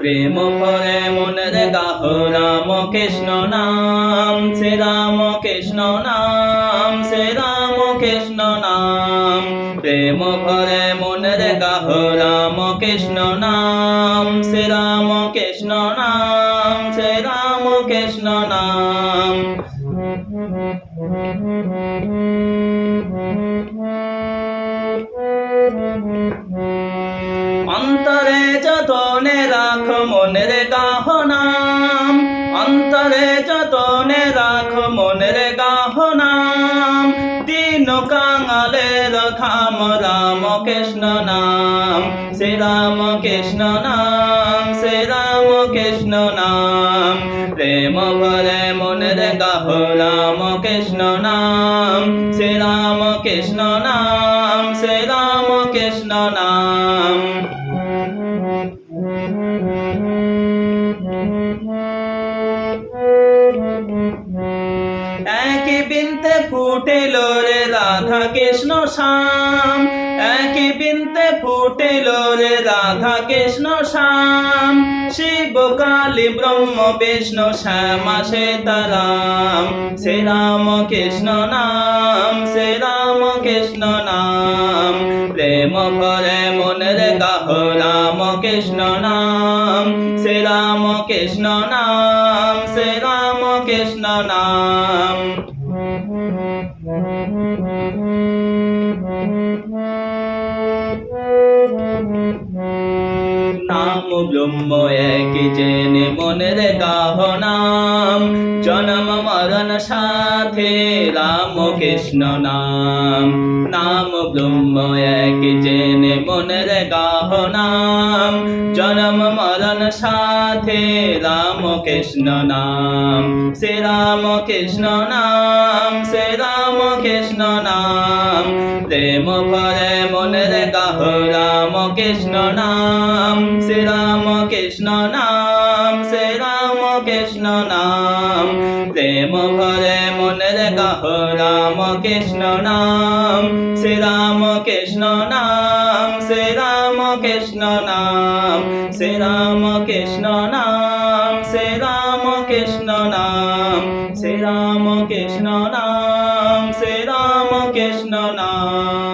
প্রেম ভরে মনের গাহ, রাম কৃষ্ণ নাম, শ্রী রাম কৃষ্ণ নাম, শ্রী রাম কৃষ্ণ নাম। প্রেম ভরে মনের গাহ, রাম কৃষ্ণ নাম, শ্রী রাম কৃষ্ণ নাম, শ্রী রাম কৃষ্ণ নাম। অন্তরে যতনে রাখ মনের গাহ নাম অন্তরে যতনে রাখ মনের গাহ নাম দিন কাঙালের খাম রাম কৃষ্ণ নাম, শ্রী রাম কৃষ্ণ নাম, শ্রী রাম কৃষ্ণ নাম, প্রেম ভরে মনের গাহ রাম কৃষ্ণ নাম, শ্রী রাম কৃষ্ণ নাম, শ্রী রাম কৃষ্ণ নাম। ফুটেল রে রাধা কৃষ্ণ শ্যাম। একই বিনতে ফুটেল রে রাধা কৃষ্ণ শ্যাম। শিব কালী ব্রহ্ম, বিষ্ণু, শ্যামা, সীতারাম। শ্রী রাম, কৃষ্ণ নাম, শ্রী রাম, কৃষ্ণ নাম। প্রেম ভরে মনের গাহ, রাম, কৃষ্ণ নাম। শ্রী রাম, কৃষ্ণ নাম, শ্রী রাম, কৃষ্ণ নাম। নাম ব্রহ্ম এক জেনে মনের গাহ নাম জন্ম মরণ সাথে রাম কৃষ্ণ নাম নাম ব্রহ্ম এক জেনে মনের গাহ নাম জন্ম মরণ সাথে রাম কৃষ্ণ নাম শ্রী রাম কৃষ্ণ নাম কৃষ্ণ নাম। প্রেম ভরে মনের গাহ রাম কৃষ্ণ নাম। শ্রী রাম কৃষ্ণ নাম শ্রী রাম কৃষ্ণ নাম। প্রেম ভরে মনের গাহ রাম কৃষ্ণ নাম। শ্রী রাম কৃষ্ণ নাম শ্রী রাম কৃষ্ণ নাম। শ্রী রাম কৃষ্ণ নাম শ্রী রাম কৃষ্ণ নাম। শ্রী রাম কৃষ্ণ নাম। কৃষ্ণ নাম